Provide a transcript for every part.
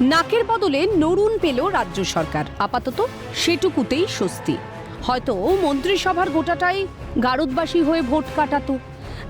নাকের বদলে নরুন পেল রাজ্য সরকার। আপাতত সেটুকুতেই স্বস্তি। হয়তো মন্ত্রিসভার গোটাটাই গারদবাসী হয়ে ভোট কাটাতো।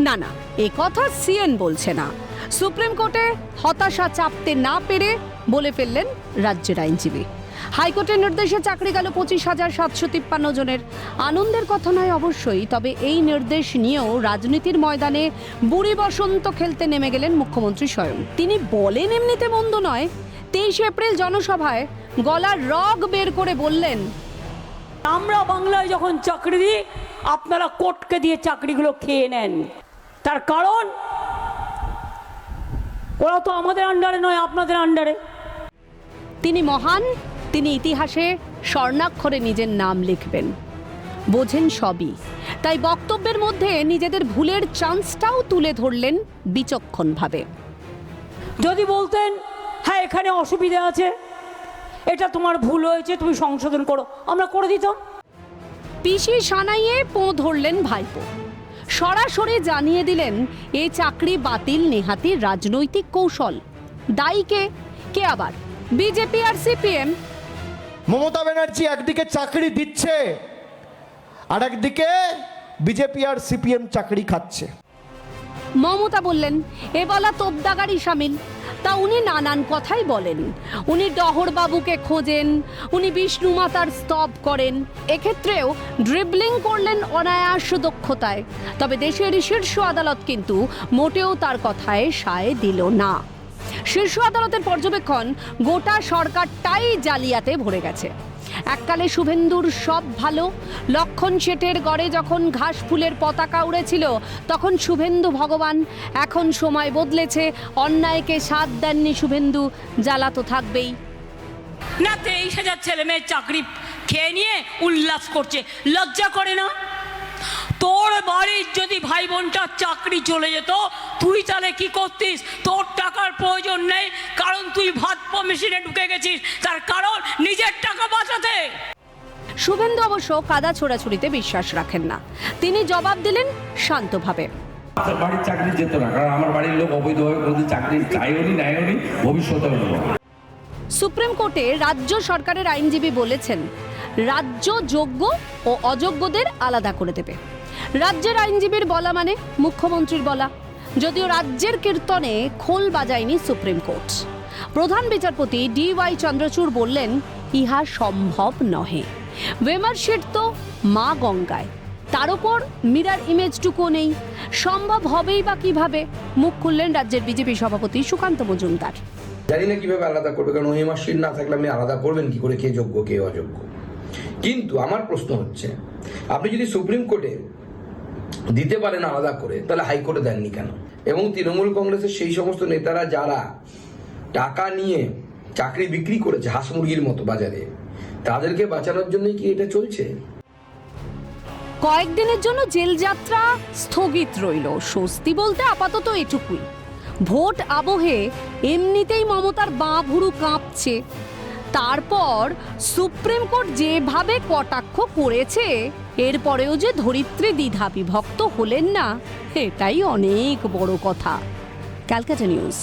না না, এ কথা সিএন বলছে না। সুপ্রিম কোর্টে হতাশা চাপতে না পেরে বলে ফেললেন রাজ্যের আইনজীবী। হাইকোর্টের নির্দেশে চাকরি গেল পঁচিশ হাজার সাতশো তিপ্পান্ন জনের। আনন্দের কথা নয় অবশ্যই, তবে এই নির্দেশ নিয়েও রাজনীতির ময়দানে বুড়ি বসন্ত খেলতে নেমে গেলেন মুখ্যমন্ত্রী স্বয়ং। তিনি বলেন এমনিতে মন্দ নয় তেইশে এপ্রিল জনসভায় গলার রগ বের করে বললেন আমরা বাংলায় যখন চাকরি দিই আপনারা কোর্টকে দিয়ে চাকরিগুলো খেয়ে নেন। তার কারণ ওরা তো আমাদের আন্ডারে নয় আপনাদের আন্ডারে। তিনি মহান তিনি ইতিহাসে স্বর্ণাক্ষরে নিজের নাম লিখবেন। বোঝেন সবই তাই বক্তব্যের মধ্যে নিজেদের ভুলের চান্সটাও তুলে ধরলেন বিচক্ষণভাবে। যদি বলতেন হ্যাঁ এখানে অসুবিধা আছে। এটা তোমার ভুল হয়েছে তুমি সংশোধন করো। আমরা করে দিতাম। পিসি সানাইয়ে পো ধরলেন ভাইপো। সরাসরি জানিয়ে দিলেন এ চাকরি বাতিল নেহাতি রাজনৈতিক কৌশল। দায়ী কে? কে আবার? বিজেপি আর সিপিএম? মমতা ব্যানার্জি একদিকে চাকরি দিচ্ছে আর একদিকে বিজেপি আর সিপিএম চাকরি খাচ্ছে। মমতা বললেন এ বলা তোপদাগারি সামিল। উনি নানান কথাই বলেন। উনি ডহরবাবুকে খোঁজেন, উনি বিষ্ণু মাতার স্তব করেন। এক্ষেত্রেও ড্রিবলিং করলেন অনায়াস দক্ষতায়। তবে দেশের শীর্ষ আদালত কিন্তু মোটেও তার কথায় সায় দিল না। শীর্ষ আদালতের পর্যবেক্ষণ গোটা সরকারটাই জালিয়াতে ভরে গেছে। এককালে শুভেন্দুর সব ভালো। লক্ষণ শেঠের গড়ে যখন ঘাস ফুলের পতাকা উড়েছিল, তখন শুভেন্দু ভগবান, এখন সময় বদলেছে, অন্যায়কে সাথ দেননি শুভেন্দু, জ্বালা তো থাকবেই। না তেইশ হাজার ছেলে মেয়ের চাকরি খেয়ে নিয়ে উল্লাস করছে, লজ্জা করে না? তোর বাড়ির যদি ভাই বোনটার চাকরি চলে যেত, তুই তাহলে কি করতিস? তোর টাকার প্রয়োজন নেই, কারণ তুই ভাত মেশিনে ঢুকে গেছিস। তার কারণ নিজের টাকা বাঁচাতে। শুভেন্দু অবশ্য কাদা ছোড়াছুড়িতে বিশ্বাস রাখেন না। তিনি জবাব দিলেন শান্তভাবে। আপনার বাড়ির চাকরি যেত না কারণ আমার বাড়ির লোক অবৈধভাবে কোনো চাকরি চাইও নি নেয়ও নি ভবিষ্যতেও নেব সুপ্রিম কোর্টে রাজ্য সরকারের আইনজীবী বলেছেন রাজ্য যোগ্য ও অযোগ্যদের আলাদা করে দেবে। রাজ্যের আইনজীবীর বলা মানে মুখ্যমন্ত্রীর বলা যদিও রাজ্যের কীর্তনে খোল বাজায়নি সুপ্রিম কোর্ট। প্রধান বিচারপতি ডি ওয়াই চন্দ্রচূড় বললেন, ইহা সম্ভব নহে। ওয়েমারশিট তো মা গঙ্গায়। তার উপর মিরার ইমেজটুকু নেই। সম্ভব হবেই বা কীভাবে? মুখ খুললেন রাজ্যের বিজেপি সভাপতি সুকান্ত মজুমদার। জানি না কীভাবে আলাদা করবে, কারণ মাসির না থাকলে আপনি আলাদা করবেন কি করে, কে যোগ্য, কে অযোগ্য। কিন্তু আমার প্রশ্ন হচ্ছে, আপনি যদি সুপ্রিম কোর্টে দিতে পারেন আলাদা করে, তাহলে হাইকোর্টে দেননি কেন? এবং তৃণমূল কংগ্রেসের সেই সমস্ত নেতারা যারা টাকা নিয়ে চাকরি বিক্রি করেছে হাঁস মুরগির মতো বাজারে। তাদেরকে বাঁচানোর জন্যই কি এটা চলছে? কয়েকদিনের জন্য জেল যাত্রা স্থগিত রইল। স্বস্তি বলতে আপাতত এটুকুই। ভোট আবহে এমনিতেই মমতার বাঁ ভুরু কাঁপছে। তারপর সুপ্রিম কোর্ট যেভাবে কটাক্ষ করেছে, এরপরেও যে ধরিত্রী দ্বিধা বিভক্ত হলেন না, এটাই অনেক বড় কথা। ক্যালকাটা নিউজ।